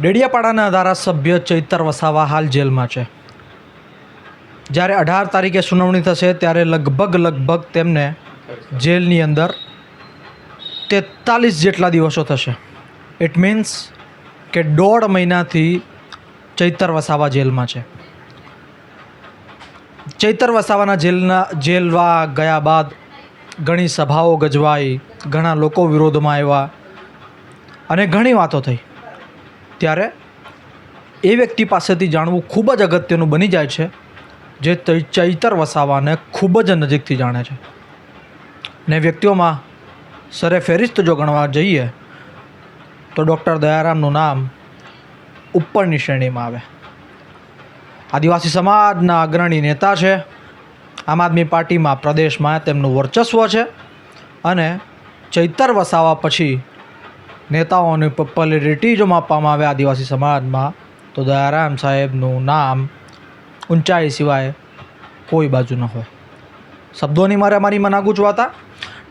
ડેડિયાપાડાના ધારાસભ્ય ચૈતર વસાવા હાલ જેલમાં છે. જ્યારે અઢાર તારીખે સુનાવણી થશે ત્યારે લગભગ લગભગ તેમને જેલની અંદર તેતાલીસ જેટલા દિવસો થશે. ઇટ મીન્સ કે દોઢ મહિનાથી ચૈતર વસાવા જેલમાં છે. ચૈતર વસાવાના જેલના જેલવા ગયા બાદ ઘણી સભાઓ ગજવાઈ, ઘણા લોકો વિરોધમાં આવ્યા અને ઘણી વાતો થઈ. ત્યારે એ વ્યક્તિ પાસેથી જાણવું ખૂબ જ અગત્યનું બની જાય છે, જે ચૈતર વસાવાને ખૂબ જ નજીકથી જાણે છે. ને વ્યક્તિઓમાં સરે ફેરિસ્ત જો ગણવા જઈએ, તો ડૉક્ટર દયારામનું નામ ઉપરની શ્રેણીમાં આવે. આદિવાસી સમાજના અગ્રણી નેતા છે. આમ આદમી પાર્ટીમાં પ્રદેશમાં તેમનું વર્ચસ્વ છે અને ચૈતર વસાવા પછી નેતાઓની પોપ્યુલરિટી જો માપવામાં આવે આદિવાસી સમાજમાં, તો દયારામ સાહેબનું નામ ઊંચાઈ સિવાય કોઈ બાજુ ન હોય. શબ્દોની મારે મારી મના ગૂંચવાતા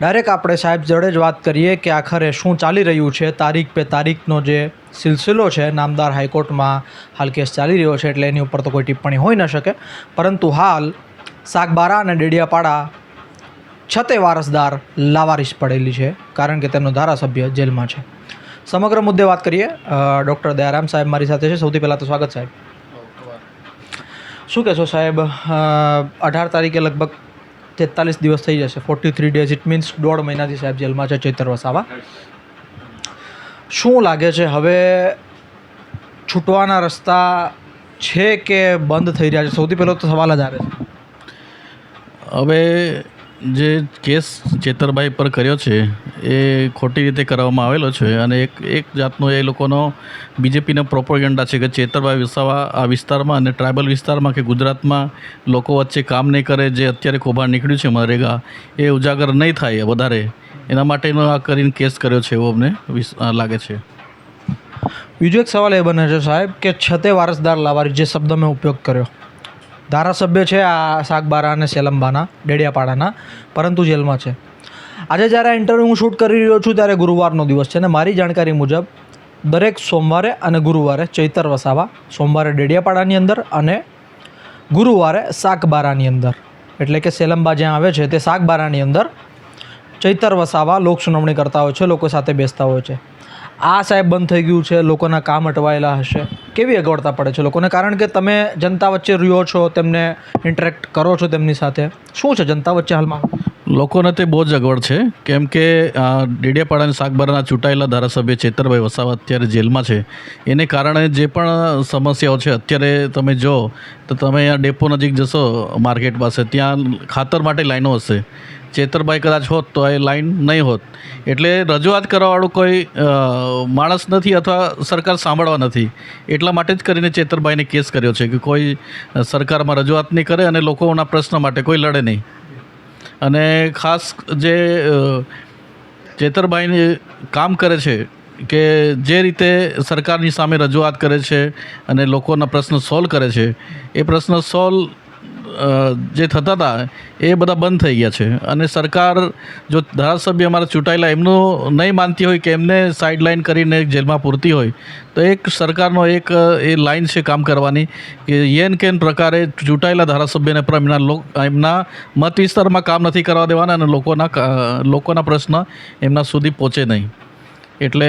ડાયરેક્ટ આપણે સાહેબ જોડે જ વાત કરીએ કે આખરે શું ચાલી રહ્યું છે. તારીખ પે તારીખનો જે સિલસિલો છે, નામદાર હાઈકોર્ટમાં હાલ કેસ ચાલી રહ્યો છે, એટલે એની ઉપર તો કોઈ ટિપ્પણી હોઈ ન શકે. પરંતુ હાલ સાગબારા અને ડેડિયાપાડા છતે વારસદાર લાવારિસ પડેલી છે, કારણ કે તેમનો ધારાસભ્ય જેલમાં છે. સમગ્ર મુદ્દે વાત કરીએ ડૉક્ટર દયારામ સાહેબ મારી સાથે છે. સૌથી પહેલાં તો સ્વાગત સાહેબ. શું કહેશો સાહેબ અઢાર તારીખે લગભગ તેતાલીસ દિવસ થઈ જશે. Forty three days it means દોઢ મહિનાથી સાહેબ જેલમાં છે ચૈતર વસાવા. શું લાગે છે હવે છૂટવાના રસ્તા છે કે બંધ થઈ રહ્યા છે? સૌથી પહેલો તો સવાલ જ આવે છે. હવે જે કેસ ચેતરભાઈ પર કર્યો છે, એ ખોટી રીતે કરવામાં આવેલો છે અને એક એક જાતનો એ લોકોનો બીજેપીનો પ્રોપોગેન્ડા છે કે ચેતરભાઈ વસાવા આ વિસ્તારમાં અને ટ્રાઇબલ વિસ્તારમાં કે ગુજરાતમાં લોકો વચ્ચે કામ નહીં કરે, જે અત્યારે કૌભાંડ નીકળ્યું છે મરેગા એ ઉજાગર નહીં થાય વધારે. એના માટેનો આ કરીને કેસ કર્યો છે એવો અમને લાગે છે. બીજો એક સવાલ એ બને છે સાહેબ કે છતે વારસદાર લાવારી, જે શબ્દ મેં ઉપયોગ કર્યો. ધારાસભ્ય છે આ સાગબારા અને સેલંબાના, ડેડિયાપાડાના, પરંતુ જેલમાં છે. આજે જ્યારે આ ઇન્ટરવ્યૂ હું શૂટ કરી રહ્યો છું ત્યારે ગુરુવારનો દિવસ છે અને મારી જાણકારી મુજબ દરેક સોમવારે અને ગુરુવારે ચૈતર વસાવા, સોમવારે ડેડિયાપાડાની અંદર અને ગુરુવારે સાગબારાની અંદર. એટલે કે સેલંબા જ્યાં આવે છે તે સાગબારાની અંદર ચૈતર વસાવા લોક સુનાવણી કરતા હોય છે, લોકો સાથે બેસતા હોય છે. આ સાહેબ બંધ થઈ ગયું છે, લોકોના કામ અટવાયેલા હશે. કેવી અગવડતા પડે છે લોકોને? કારણ કે તમે જનતા વચ્ચે રહ્યો છો, તેમને ઇન્ટરેક્ટ કરો છો તેમની સાથે. શું છે જનતા વચ્ચે હાલમાં? લોકોને તે બહુ જ અગવડ છે. કેમ કે ડેડિયાપાડાના શાકબારાના ચૂંટાયેલા ધારાસભ્ય ચેતરભાઈ વસાવા અત્યારે જેલમાં છે. એને કારણે જે પણ સમસ્યાઓ છે, અત્યારે તમે જો, તો તમે અહીંયા ડેપો નજીક જશો, માર્કેટ પાસે, ત્યાં ખાતર માટે લાઈનો હશે. ચેતરભાઈ કદાચ હોત તો એ લાઈન નહીં હોત. એટલે રજૂઆત કરવાવાળું કોઈ માણસ નથી અથવા સરકાર સાંભળવા નથી. એટલા માટે જ કરીને ચેતરભાઈને કેસ કર્યો છે કે કોઈ સરકારમાં રજૂઆત નહીં કરે અને લોકોના પ્રશ્ન માટે કોઈ લડે નહીં. અને ખાસ જે ચેતરભાઈને કામ કરે છે કે જે રીતે સરકારની સામે રજૂઆત કરે છે અને લોકોના પ્રશ્ન સોલ્વ કરે છે, એ પ્રશ્ન સોલ્વ જે થતા હતા, એ બધા બંધ થઈ ગયા છે. અને સરકાર જો ધારાસભ્ય અમારા ચૂંટાયેલા, એમનું નહીં માનતી હોય કે એમને સાઇડલાઇન કરીને જેલમાં પૂરતી હોય, તો એક સરકારનો એક, એ લાઇન છે કામ કરવાની કે યેન કેન પ્રકારે ચૂંટાયેલા ધારાસભ્યને પણ એમના એમના મત વિસ્તારમાં કામ નથી કરવા દેવાના અને લોકોના લોકોના પ્રશ્ન એમના સુધી પહોંચે નહીં. એટલે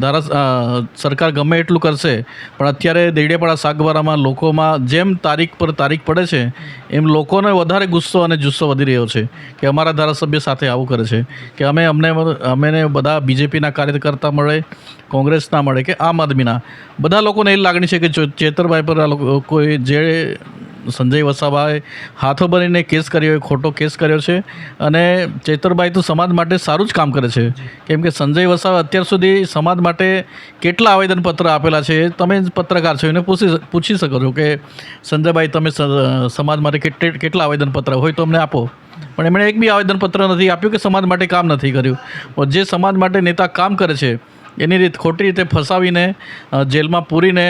ધારા સરકાર ગમે એટલું કરશે, પણ અત્યારે દેડિયાપાડા સાગબારામાં લોકોમાં જેમ તારીખ પર તારીખ પડે છે, એમ લોકોને વધારે ગુસ્સો અને જુસ્સો વધી રહ્યો છે કે અમારા ધારાસભ્ય સાથે આવું કરે છે. કે અમે અમને અમેને બધા બીજેપીના કાર્યકર્તા મળે, કોંગ્રેસના મળે કે આમ આદમીના. બધા લોકોને એ લાગણી છે કે ચેતરભાઈ પર આ લોકો કોઈ જે સંજય વસાવાએ હાથો બનીને કેસ કર્યો એ ખોટો કેસ કર્યો છે. અને ચેતરભાઈ તો સમાજ માટે સારું જ કામ કરે છે. કેમ કે સંજય વસાવા અત્યાર સુધી સમાજ માટે કેટલા આવેદનપત્ર આપેલા છે તમે જ પત્રકાર છો એને પૂછી પૂછી શકો છો કે સંજયભાઈ તમે સમાજ માટે કેટલે કેટલા આવેદનપત્ર હોય તો અમને આપો. પણ એમણે એક બી આવેદનપત્ર નથી આપ્યું કે સમાજ માટે કામ નથી કર્યું. જે સમાજ માટે નેતા કામ કરે છે એની રીત ખોટી રીતે ફસાવીને જેલમાં પૂરીને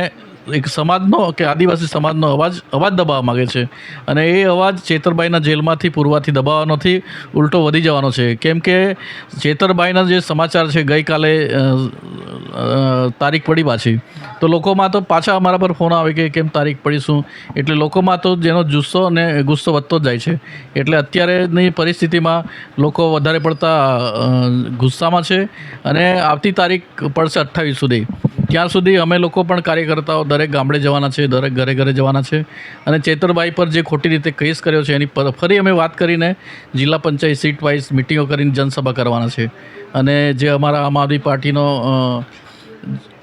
એક સમાજનો કે આદિવાસી સમાજનો અવાજ અવાજ દબાવવા માગે છે. અને એ અવાજ ચેતરબાઈના જેલમાંથી પૂરવાથી દબાવવાનોથી ઉલટો વધી જવાનો છે. કેમ કે ચેતરબાઈના જે સમાચાર છે, ગઈકાલે તારીખ પડી પાછી. તો લોકોમાં તો પાછા અમારા પર ફોન આવે કે કેમ તારીખ પડીશું એટલે લોકોમાં તો જેનો જુસ્સો અને ગુસ્સો વધતો જ જાય છે. એટલે અત્યારેની પરિસ્થિતિમાં લોકો વધારે પડતા ગુસ્સામાં છે. અને આવતી તારીખ પડશે અઠ્ઠાવીસ સુધી. ત્યાં સુધી અમે લોકો પણ કાર્યકર્તાઓ દરેક ગામડે જવાના છે, દરેક ઘરે ઘરે જવાના છે. અને ચેતરબાઈ પર જે ખોટી રીતે કેસ કર્યો છે, એની ફરી અમે વાત કરીને જિલ્લા પંચાયત સીટ વાઇઝ મિટિંગો કરીને જનસભા કરવાના છે. અને જે અમારા આમ આદમી પાર્ટીનો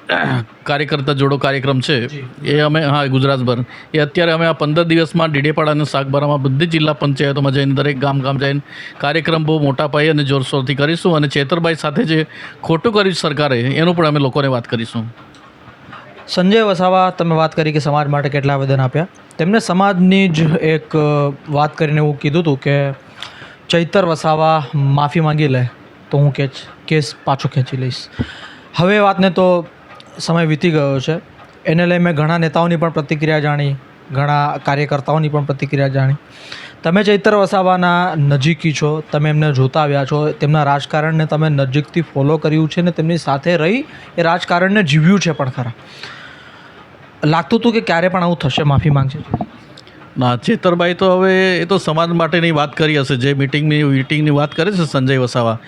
કાર્યકર્તા જોડો કાર્યક્રમ છે. એ અમે હા ગુજરાતભર. એ અત્યારે અમે આ પંદર દિવસમાં ડીડેપાડા અને શાકબારામાં બધી જિલ્લા પંચાયતોમાં જઈને દરેક ગામ ગામ જઈને કાર્યક્રમ બહુ મોટા પાયે અને જોરશોરથી કરીશું અને ચેતરભાઈ સાથે જે ખોટું કર્યું સરકારે એનું પણ અમે લોકોને વાત કરીશું. સંજય વસાવા તમે વાત કરી કે સમાજ માટે કેટલા આવેદન આપ્યા. તેમને સમાજની જ એક વાત કરીને એવું કીધું હતું કે ચૈતર વસાવા માફી માંગી લે તો હું કેચ કેસ પાછો ખેંચી લઈશ. હવે વાતને તો સમય વીતી ગયો છે. એને લઈ મેં ઘણા નેતાઓની પણ પ્રતિક્રિયા જાણી, ઘણા કાર્યકર્તાઓની પણ પ્રતિક્રિયા જાણી. તમે ચૈતર વસાવાના નજીકી છો, તમે એમને જોતા આવ્યા છો, તેમના રાજકારણને તમે નજીકથી ફોલો કર્યું છે ને તેમની સાથે રહી, એ રાજકારણને જીવ્યું છે પણ ખરા. લાગતું હતું કે ક્યારે પણ આવું થશે, માફી માંગશે. ના, છેતરબાઈ તો હવે એ તો સમાજ માટેની વાત કરી હશે. જે મિટિંગની મિટિંગની વાત કરે છે સંજય વસાવા.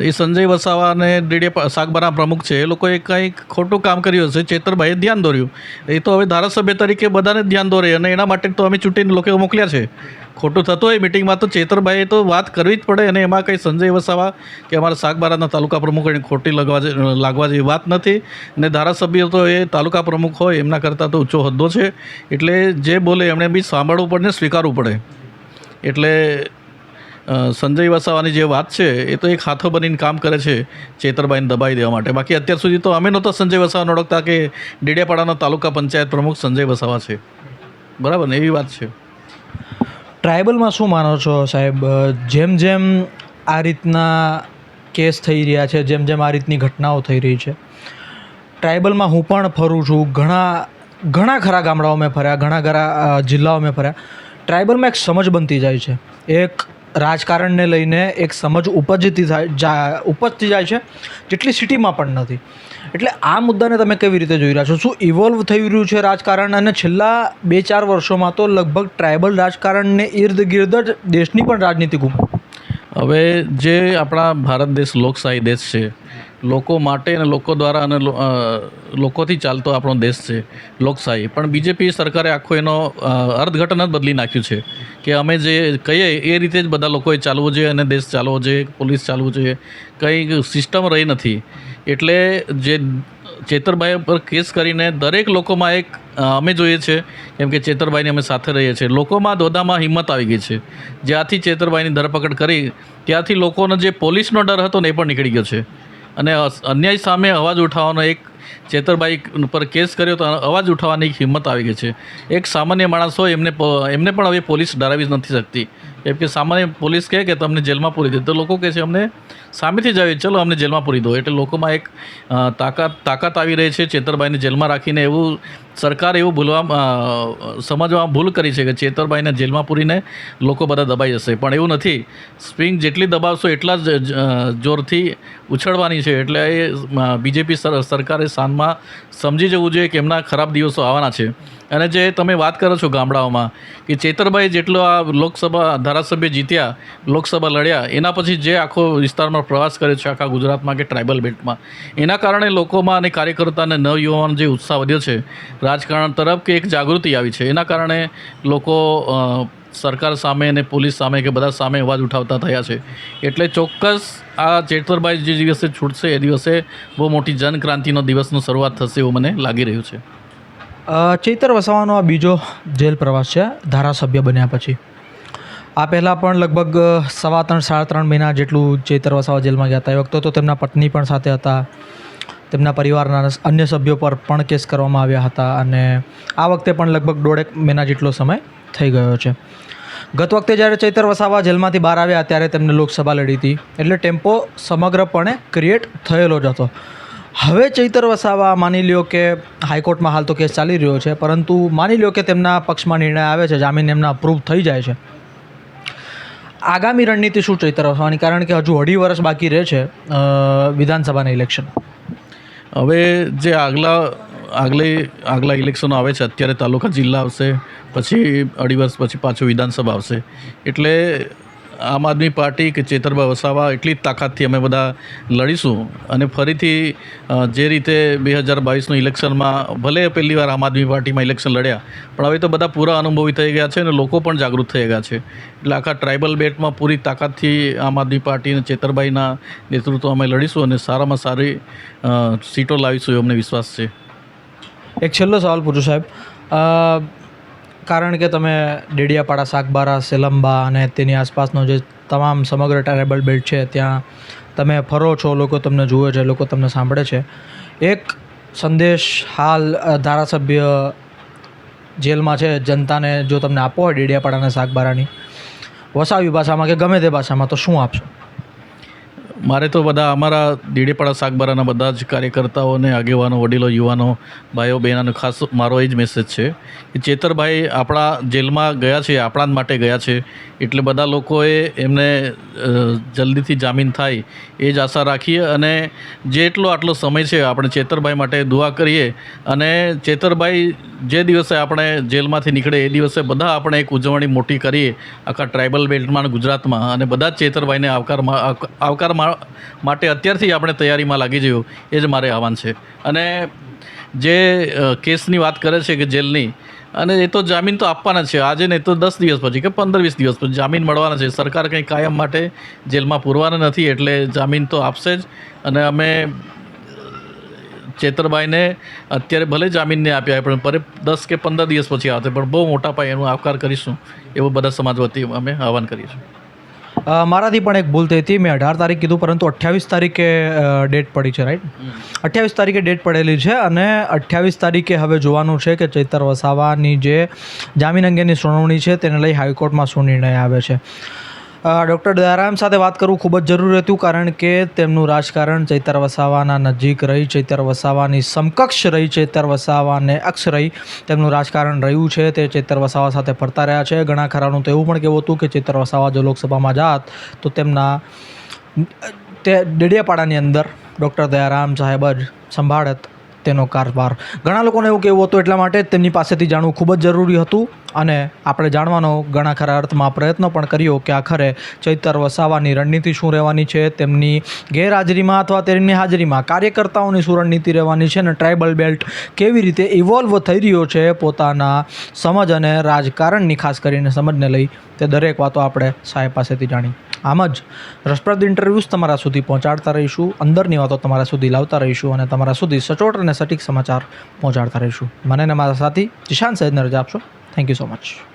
એ સંજય વસાવા અને ડીડીએ શાકબારા પ્રમુખ છે. એ લોકોએ કંઈક ખોટું કામ કર્યું હશે. ચેતરબાઈએ ધ્યાન દોર્યું. એ તો હવે ધારાસભ્ય તરીકે બધાને ધ્યાન દોરે અને એના માટે તો અમે ચૂંટીને લોકો મોકલ્યા છે. ખોટું થતું હોય મિટિંગમાં તો ચેતરભાઈએ તો વાત કરવી જ પડે અને એમાં કંઈ સંજય વસાવા કે અમારા શાકબારાના તાલુકા પ્રમુખ એને ખોટી લગવા લાગવા જેવી વાત નથી. ને ધારાસભ્ય તો એ તાલુકા પ્રમુખ હોય, એમના કરતાં તો ઊંચો હોદ્દો છે. એટલે જે બોલે એમણે બી સાંભળવું પડે ને સ્વીકારવું પડે. એટલે સંજય વસાવાની જે વાત છે, એ તો એક હાથો બનીને કામ કરે છે ચેતરબાઈને દબાઈ દેવા માટે. બાકી અત્યાર સુધી તો અમે નહોતા સંજય વસાવાને ઓળખતા કે ડેડિયાપાડાના તાલુકા પંચાયત પ્રમુખ સંજય વસાવા છે. બરાબર ને? એવી વાત છે. ટ્રાઇબલમાં શું માનો છો સાહેબ? જેમ જેમ આ રીતના કેસ થઈ રહ્યા છે, જેમ જેમ આ રીતની ઘટનાઓ થઈ રહી છે, ટ્રાઇબલમાં હું પણ ફરું છું. ઘણા ઘણા ખરા ગામડાઓ મેં ફર્યા, ઘણા ખરા જિલ્લાઓ મેં ફર્યા. ટ્રાઇબલમાં એક સમજ બનતી જાય છે. એક રાજકારણને લઈને એક સમજ ઉપજતી થાય ઉપજતી જાય છે જેટલી સિટીમાં પણ નથી. એટલે આ મુદ્દાને તમે કેવી રીતે જોઈ રહ્યા છો? શું ઇવોલ્વ થઈ રહ્યું છે રાજકારણ? અને છેલ્લા બે ચાર વર્ષોમાં તો લગભગ ટ્રાઇબલ રાજકારણને ઇર્દ ગિર્દ જ દેશની પણ રાજનીતિ ગુમ હવે જે આપણા ભારત દેશ લોકશાહી દેશ છે લોકો માટે અને લોકો દ્વારા અને લોકોથી ચાલતો આપણો દેશ છે, લોકશાહી. પણ બીજેપી સરકારે આખો એનો અર્થઘટન જ બદલી નાખ્યું છે કે અમે જે કહીએ એ રીતે જ બધા લોકોએ ચાલવું જોઈએ અને દેશ ચાલવો જોઈએ, પોલીસ ચાલવું જોઈએ. કંઈ સિસ્ટમ રહી નથી. એટલે જે ચેતરભાઈ પર કેસ કરીને દરેક લોકોમાં એક અમે જોઈએ છે, કેમ કે ચેતરભાઈની અમે સાથે રહીએ છીએ. લોકોમાં દોદામાં હિંમત આવી ગઈ છે. જ્યાંથી ચેતરભાઈની ધરપકડ કરી, ત્યાંથી લોકોનો જે પોલીસનો ડર હતો ને એ પણ નીકળી ગયો છે. અને અન્યાય સામે અવાજ ઉઠાવવાનો એક ચેતરભાઈ પર કેસ કર્યો તો અવાજ ઉઠાવવાની હિંમત આવી ગઈ છે. એક સામાન્ય માણસ હોય એમને એમને પણ હવે પોલીસ ડરાવી નથી શકતી. કેમ કે સામાન્ય પોલીસ કહે કે તમને જેલમાં પૂરી દે. તો લોકો કહે છે અમને સામેથી જ આવી ચલો અમને જેલમાં પૂરી દો. એટલે લોકોમાં એક તાકાત તાકાત આવી રહી છે ચેતરભાઈને જેલમાં રાખીને એવું સરકાર એવું ભૂલવા સમજવા ભૂલ કરી છે કે ચેતરભાઈને જેલમાં પૂરીને લોકો બધા દબાઈ જશે. પણ એવું નથી. સ્પ્રિંગ જેટલી દબાવશો એટલા જ, જોરથી ઉછળવાની છે. એટલે એ બીજેપી સરકારે શાનમાં સમજી જવું જોઈએ કે એમના ખરાબ દિવસો આવવાના છે. અને જે તમે વાત કરો છો ગામડાઓમાં, કે ચેતરભાઈ જેટલો આ લોકસભા ધારાસભ્ય જીત્યા, લોકસભા લડ્યા, એના પછી જે આખો વિસ્તારમાં પ્રવાસ કર્યો છે, આખા ગુજરાતમાં કે ટ્રાઇબલ બેલ્ટમાં, એના કારણે લોકોમાં અને કાર્યકર્તાને નવયુવાન જે ઉત્સાહ વધ્યો છે, રાજકારણ તરફ કે એક જાગૃતિ આવી છે, એના કારણે લોકો સરકાર સામે અને પોલીસ સામે કે બધા સામે અવાજ ઉઠાવતા થયા છે. એટલે ચોક્કસ આ ચેતરભાઈ જે દિવસે છૂટશે, એ દિવસે બહુ મોટી જનક્રાંતિનો દિવસનો શરૂઆત થશે એવું મને લાગી રહ્યું છે. ચૈતર વસાવાનો આ બીજો જેલ પ્રવાસ છે, ધારાસભ્ય બન્યા પછી. આ પહેલાં પણ લગભગ સવા ત્રણ, સાડા ત્રણ મહિના જેટલું ચૈતર વસાવા જેલમાં ગયા હતા. એ વખતે તો તેમના પત્ની પણ સાથે હતા. તેમના પરિવારના અન્ય સભ્યો પર પણ કેસ કરવામાં આવ્યા હતા અને આ વખતે પણ લગભગ દોઢેક મહિના જેટલો સમય થઈ ગયો છે. ગત વખતે જ્યારે ચૈતર વસાવા જેલમાંથી બહાર આવ્યા ત્યારે તેમને લોકસભા લડી હતી. એટલે ટેમ્પો સમગ્રપણે ક્રિએટ થયેલો જ હતો. હવે ચૈતર વસાવા માની લ્યો કે હાઈકોર્ટમાં હાલ તો કેસ ચાલી રહ્યો છે, પરંતુ માની લ્યો કે તેમના પક્ષમાં નિર્ણય આવે છે, જામીન એમના અપ્રૂવ થઈ જાય છે. આગામી રણનીતિ શું ચૈતર વસાવાની? કારણ કે હજુ અઢી વર્ષ બાકી રહે છે વિધાનસભાના ઇલેક્શન હવે જે આગલા, આગલે, આગલા ઇલેક્શનો આવે છે, અત્યારે તાલુકા જિલ્લા આવશે, પછી અઢી વર્ષ પછી પાછું વિધાનસભા આવશે. એટલે આમ આદમી પાર્ટી કે ચેતરભાઈ વસાવા એટલી જ તાકાતથી અમે બધા લડીશું. અને ફરીથી જે રીતે બે હજાર બાવીસનું ઇલેક્શનમાં ભલે પહેલી વાર આમ આદમી પાર્ટીમાં ઇલેક્શન લડ્યા, પણ હવે તો બધા પૂરા અનુભવી થઈ ગયા છે અને લોકો પણ જાગૃત થઈ ગયા છે. એટલે આખા ટ્રાઇબલ બેટમાં પૂરી તાકાતથી આમ આદમી પાર્ટી અને ચેતરભાઈના નેતૃત્વ અમે લડીશું અને સારામાં સારી સીટો લાવીશું એવો અમને વિશ્વાસ છે. એક છેલ્લો સવાલ પૂછું સાહેબ. કારણ કે તમે ડેડિયાપાડા, સાગબારા, સેલંબા અને તેની આસપાસનો જે તમામ સમગ્ર ટ્રાયબલ બેલ્ટ છે, ત્યાં તમે ફરો છો, લોકો તમને જુએ છે, લોકો તમને સાંભળે છે. એક સંદેશ હાલ ધારાસભ્ય જેલમાં છે, જનતાને જો તમને આપવો હોય ડેડિયાપાડા શાકબારાની વસાવી ભાષામાં કે ગમે તે ભાષામાં, તો શું આપશો? મારે તો બધા અમારા દીડેપાડા સાગબારાના બધા જ કાર્યકર્તાઓને, આગેવાનો, વડીલો, યુવાનો, ભાઈઓ બહેનોને ખાસ મારો એ જ મેસેજ છે કે ચેતરભાઈ આપણા જેલમાં ગયા છે, આપણા જ માટે ગયા છે. એટલે બધા લોકોએ એમને જલ્દીથી જામીન થાય એ જ આશા રાખીએ અને જેટલો આટલો સમય છે આપણે ચેતરભાઈ માટે દુઆ કરીએ અને ચેતરભાઈ જે દિવસે આપણે જેલમાંથી નીકળે એ દિવસે બધા આપણે એક ઉજવણી મોટી કરીએ આખા ટ્રાઇબલ બેલ્ટમાં ગુજરાતમાં અને બધા જ ચેતરભાઈને આવકાર આવકારમાં આવકાર મા- માટે અત્યારથી આપણે તૈયારીમાં લાગી જવું એ જ મારે આહવાન છે. અને જે કેસની વાત કરે છે કે જેલની, અને એ તો જામીન તો આપવાના છે. આજે નહીં તો દસ દિવસ પછી કે પંદર વીસ દિવસ પછી જામીન મળવાના છે. સરકાર કંઈ કાયમ માટે જેલમાં પૂરવાના નથી એટલે જામીન તો આપશે જ. અને અમે, ચેતરભાઈને અત્યારે ભલે જામીનને આપ્યા પણ પરે દસ કે પંદર દિવસ પછી આવશે. પણ બહુ મોટા પાયે એનો આવકાર કરીશું એવું બધા સમાજ વતી અમે આહવાન કરીશું મારાથી પણ એક ભૂલ થઈ હતી. મેં અઢાર તારીખ કીધું પરંતુ અઠ્યાવીસ તારીખે ડેટ પડી છે રાઈટ અઠ્યાવીસ તારીખે ડેટ પડેલી છે અને અઠ્યાવીસ તારીખે હવે જોવાનું છે કે ચૈતર વસાવાની જે જામીન અંગેની સુનાવણી છે તેને લઈ હાઈકોર્ટમાં શું નિર્ણય આવે છે. ડૉક્ટર દયારામ સાથે વાત કરવું ખૂબ જ જરૂરી હતું કારણ કે તેમનું રાજકારણ ચૈતર વસાવાના નજીક રહી, ચૈતર વસાવાની સમકક્ષ રહી, ચૈતર વસાવાને અક્ષ રહી તેમનું રાજકારણ રહ્યું છે. તે ચૈતર વસાવા સાથે ફરતા રહ્યા છે. ઘણા ખરાનું તો એવું પણ કહેવું હતું કે ચૈતર વસાવા જો લોકસભામાં જાત, તો તેમના, તે ડેડિયાપાડાની અંદર ડૉક્ટર દયારામ સાહેબ જ સંભાળત તેનો કારભાર. ઘણા લોકોને એવું કહેવું હતું એટલા માટે તેમની પાસેથી જાણવું ખૂબ જ જરૂરી હતું. અને આપણે જાણવાનો ઘણા ખરા અર્થમાં પ્રયત્ન પણ કર્યો કે આખરે ચૈતર વસાવાની રણનીતિ શું રહેવાની છે, તેમની ગેરહાજરીમાં અથવા તેમની હાજરીમાં કાર્યકર્તાઓની શું રણનીતિ રહેવાની છે અને ટ્રાઇબલ બેલ્ટ કેવી રીતે ઇવોલ્વ થઈ રહ્યો છે પોતાના સમજ અને રાજકારણની ખાસ કરીને સમજને લઈ, તે દરેક વાતો આપણે સાહેબ પાસેથી જાણી. આમ જ રસપ્રદ ઇન્ટરવ્યૂઝ તમારા સુધી પહોંચાડતા રહીશું, અંદરની વાતો તમારા સુધી લાવતા રહીશું અને તમારા સુધી સચોટ અને સટીક સમાચાર પહોંચાડતા રહીશું. મને અને મારા સાથી, જીશાન સૈદને રજા આપશો? Thank you so much.